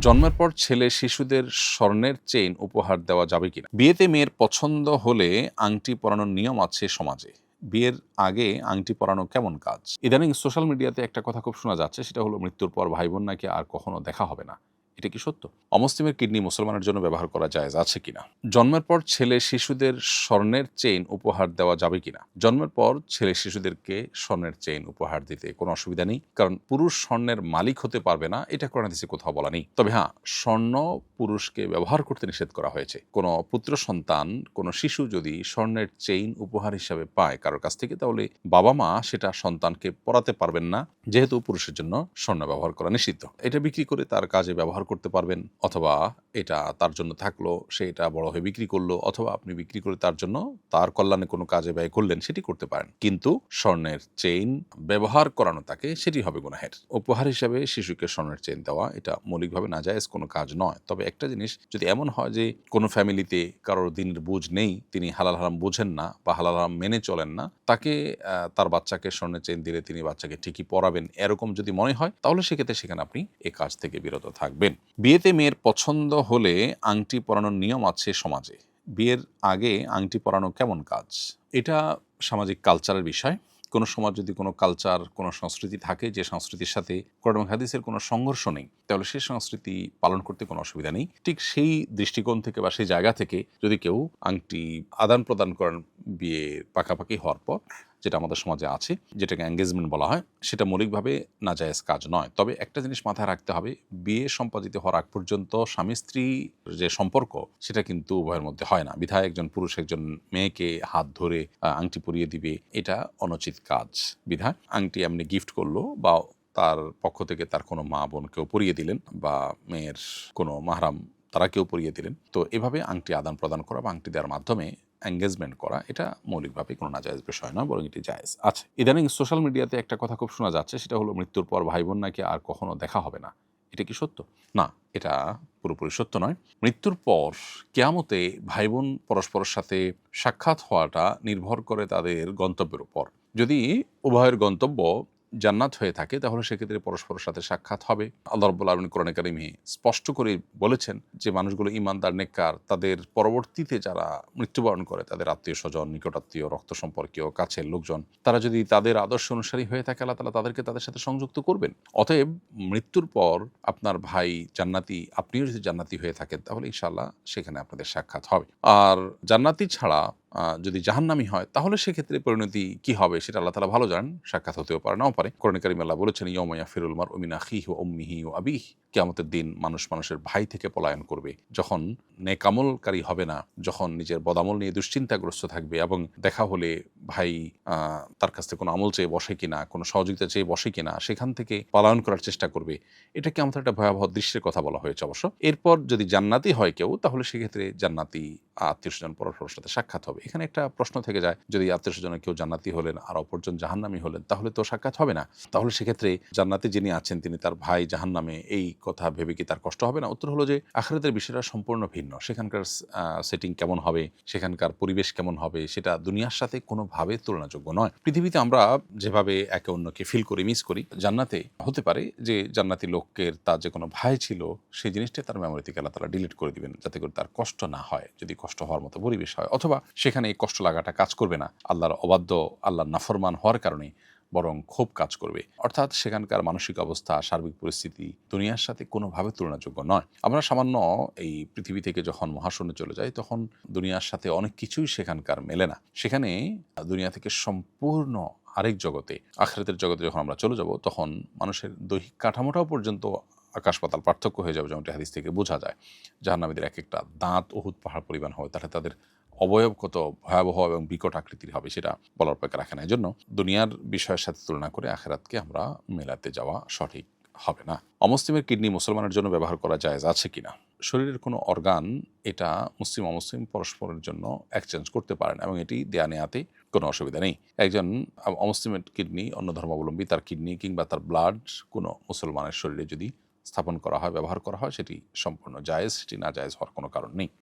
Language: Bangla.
জন্মের পর ছেলে শিশুদের স্বর্ণের চেইন উপহার দেওয়া যাবে কিনা? বিয়েতে মেয়ের পছন্দ হলে আংটি পরানোর নিয়ম আছে সমাজে। বিয়ের আগে আংটি পরানো কেমন কাজ? ইদানিং সোশ্যাল মিডিয়াতে একটা কথা খুব শোনা যাচ্ছে, সেটা হলো মৃত্যুর পর ভাই বোন নাকি আর কখনো দেখা হবে না। এটা কি সত্য? অমুসলিমের কিডনি মুসলমানের জন্য ব্যবহার করা জায়েজ আছে কিনা? জন্মের পর ছেলে শিশুদের স্বর্ণের চেইন উপহার দেওয়া যাবে কিনা? জন্মের পর ছেলে শিশুদেরকে স্বর্ণের চেইন উপহার দিতে কোনো অসুবিধা নেই, কারণ পুরুষ স্বর্ণের মালিক হতে পারবে না, এটা কোরআন হাদিসে কোথাও বলা নেই। তবে হ্যাঁ স্বর্ণ পুরুষকে ব্যবহার করতে নিষেধ করা হয়েছে। কোনো পুত্র সন্তান, কোনো শিশু যদি স্বর্ণের চেইন উপহার হিসাবে পায় কারোর কাছ থেকে, তাহলে বাবা মা সেটা সন্তানকে পরাতে পারবেন না, যেহেতু পুরুষের জন্য স্বর্ণ ব্যবহার করা নিষিদ্ধ। এটা বিক্রি করে তার কাজে ব্যবহার করতে পারবেন, অথবা এটা তার জন্য থাকল সে এটা বড় হয়ে বিক্রি করল, অথবা আপনি বিক্রি করে তার জন্য তার কল্যাণে কোনো কাজে ব্যয় করলেন, সেটি করতে পারেন। কিন্তু স্বর্ণের চেইন ব্যবহার করানো তাকে, সেটি হবে গুনাহের। উপহার হিসাবে শিশুকে স্বর্ণের চেইন দেওয়া, এটা মৌলিকভাবে না যায় কোনো কাজ নয়। তবে একটা জিনিস, যদি এমন হয় যে কোনো ফ্যামিলিতে কারোর দিনের বুঝ নেই, তিনি হালাল হারাম বুঝেন না বা হালাল হারাম মেনে চলেন না, তাকে তার বাচ্চাকে স্বর্ণের চেইন দিলে তিনি বাচ্চাকে ঠিকই পরাবেন এরকম যদি মনে হয়, তাহলে সেক্ষেত্রে সেখানে আপনি এ কাজ থেকে বিরত থাকবেন। বিয়েতে মেয়ের পছন্দ হলে আংটি পরানোর নিয়ম আছে সমাজে। বিয়ের আগে আংটি পরানো কেমন কাজ? এটা সামাজিক কালচারের বিষয়। কোনো সমাজ যদি কোনো কালচার, কোনো সংস্কৃতি থাকে যে সংস্কৃতির সাথে কোরআন হাদিসের কোনো সংঘর্ষ নেই, তাহলে সেই সংস্কৃতি পালন করতে কোনো অসুবিধা নেই। ঠিক সেই দৃষ্টিকোণ থেকে বা সেই জায়গা থেকে যদি কেউ আংটি আদান প্রদান করেন বিয়ে পাকাপাকি হওয়ার পর, যেটা আমাদের সমাজে আছে, যেটাকে এঙ্গেজমেন্ট বলা হয়, সেটা মৌলিকভাবে নাজায়েজ কাজ নয়। তবে একটা জিনিস মাথায় রাখতে হবে, বিয়ে সম্পাদিত হওয়ার আগ পর্যন্ত স্বামী স্ত্রী যে সম্পর্ক, সেটা কিন্তু উভয়ের মধ্যে হয় না। বিধায় একজন, পুরুষ একজন, মেয়েকে হাত ধরে আংটি পরিয়ে দিবে, এটা অনুচিত কাজ। বিধায় আংটি এমনি গিফট করল বা তার পক্ষ থেকে তার কোনো মা বোন কেউ পরিয়ে দিলেন বা মেয়ের কোনো মাহরাম তারা কেউ পরিয়ে দিলেন, তো এভাবে আংটি আদান প্রদান করা বা আংটি দেওয়ার মাধ্যমে এঙ্গেজমেন্ট করা, এটা মৌলিকভাবে কোনো নাজায়েজ বিষয় নয়, বরং এটি জায়েজ। আচ্ছা ইদানিং সোশ্যাল মিডিয়াতে একটা কথা খুব শোনা যাচ্ছে, সেটা হলো মৃত্যুর পর ভাই বোন নাকি আর কখনো দেখা হবে না। এটা কি সত্য? না, এটা পুরোপুরি সত্য নয়। মৃত্যুর পর কেয়ামতে ভাই বোন পরস্পরের সাথে সাক্ষাৎ হওয়াটা নির্ভর করে তাদের গন্তব্যের উপর। যদি উভয়ের গন্তব্য জান্নাত হয়ে থাকে, তাহলে সেক্ষেত্রে পরস্পরের সাথে সাক্ষাৎ হবে। আল্লাহ রব্বুল আলমিন কোরআন কারিমে স্পষ্ট করে বলেছেন যে, মানুষগুলো ইমানদার নেককার, তাদের পরবর্তীতে যারা মৃত্যুবরণ করে, তাদের আত্মীয় স্বজন নিকটাত্মীয় রক্ত সম্পর্কীয় কাছের লোকজন, তারা যদি তাদের আদর্শ অনুসারী হয়ে থাকে, আল্লাহ তালা তাদেরকে তাদের সাথে সংযুক্ত করবেন। অতএব মৃত্যুর পর আপনার ভাই জান্নাতি, আপনিও যদি জান্নাতি হয়ে থাকেন, তাহলে ইনশাল্লাহ সেখানে আপনাদের সাক্ষাৎ হবে। আর জান্নাতি ছাড়া যদি জাহান্নামি হয়, তাহলে সেক্ষেত্রে পরিণতি কি হবে? সেটা আল্লাহ তালা ভালো জানেন, সাক্ষাৎ হতেও পারে, নাও পারে। কোরআন কারিম আল্লাহ বলেছেন ইয়মায়া ফিরুল মার ওমিনা হি ও অম্মিহি ও আবিহ। কেয়ামতের দিন মানুষ মানুষের ভাই থেকে পলায়ন করবে। যখন নেকামলকারী হবে না, যখন নিজের বদামল নিয়ে দুশ্চিন্তাগ্রস্ত থাকবে এবং দেখা হলে ভাই তার কাছ থেকে কোনো আমল চেয়ে বসে কিনা, কোনো সহযোগিতা চেয়ে বসে কিনা, সেখান থেকে পলায়ন করার চেষ্টা করবে। এটা কেমন একটা ভয়াবহ দৃশ্যের কথা বলা হয়েছে অবশ্য। এরপর যদি জান্নাতি হয় কেউ, তাহলে সেক্ষেত্রে জান্নাতি আত্মীয় স্বজন পরস্পরের সাথে সাক্ষাৎ হবে। এখানে একটা প্রশ্ন থেকে যায়, যদি আত্মীয় স্বজনের কেউ জান্নাতি হলেন, আর অপরজন জাহান্নামি হলেন, তাহলে তো সাক্ষাৎ হবে না। তাহলে সেক্ষেত্রে জান্নাতি যিনি আছেন, তিনি তার ভাই জাহান্নামে এই কথা ভেবে কি তার কষ্ট হবে না? উত্তর হলো যে, আখরাতের বিষয়টা সম্পূর্ণ ভিন্ন। সেখানকার সেটিং কেমন হবে? সেখানকার পরিবেশ কেমন হবে? সেটা দুনিয়ার সাথে কোনোভাবে তুলনাযোগ্য নয়। পৃথিবীতে আমরা যেভাবে একে অন্যকে ফিল করি মিস করি, জান্নাতে হতে পারে যে, জান্নাতি লোকের তার যে কোনো ভাই ছিল, সেই জিনিসটা তার মেমোরি থেকে আল্লাহ তারা ডিলিট করে দিবেন, যাতে করে তার কষ্ট না হয়, যদি কষ্ট হওয়ার মতো পরিবেশ হয়। অথবা সেখানে এই কষ্ট লাগাটা কাজ করবে না। আল্লাহর অবাধ্য, আল্লাহর নাফরমান হওয়ার কারণে বরং খুব কাজ করবে। অর্থাৎ সেখানকার মানসিক অবস্থা, সার্বিক পরিস্থিতি দুনিয়ার সাথে কোনোভাবে তুলনাযোগ্য নয়। আমরা সামান্য এই পৃথিবী থেকে যখন মহাশূন্যে চলে যাই, তখন দুনিয়ার সাথে অনেক কিছুই সেখানকার মেলে না। সেখানে দুনিয়া থেকে সম্পূর্ণ আরেক জগতে, আখরাতের জগতে যখন আমরা চলে যাব, তখন মানুষের দৈহিক কাঠামোটাও পর্যন্ত আকাশ পাতাল পার্থক্য হয়ে যাবে, যেমনটি হাদিস থেকে বোঝা যায়। জাহান্নামীদের এক একটা দাঁত ওহুদ পাহাড়, পরিমাণ হয় তাহলে তাদের অবয়ব কত ভয়াবহ এবং বিকট আকৃতির হবে সেটা বলার অপেক্ষা রাখে না। জন্য দুনিয়ার বিষয়ের সাথে তুলনা করে আখেরাতকে আমরা মেলাতে যাওয়া সঠিক হবে না। অমুসলিমের কিডনি মুসলমানের জন্য ব্যবহার করা জায়েজ আছে কিনা? শরীরের কোনো অর্গান এটা মুসলিম অমুসলিম পরস্পরের জন্য এক্সচেঞ্জ করতে পারেন এবং এটি দেয়া নেয়াতে কোনো অসুবিধা নেই। একজন অমুসলিমের কিডনি অন্য ধর্মাবলম্বী তার কিডনি কিংবা তার ব্লাড কোনো মুসলমানের শরীরে যদি স্থাপন করা হয়, ব্যবহার করা হয়, সেটি সম্পূর্ণ জায়েজ, সেটি না জায়েজ হওয়ার কোনো কারণ নেই।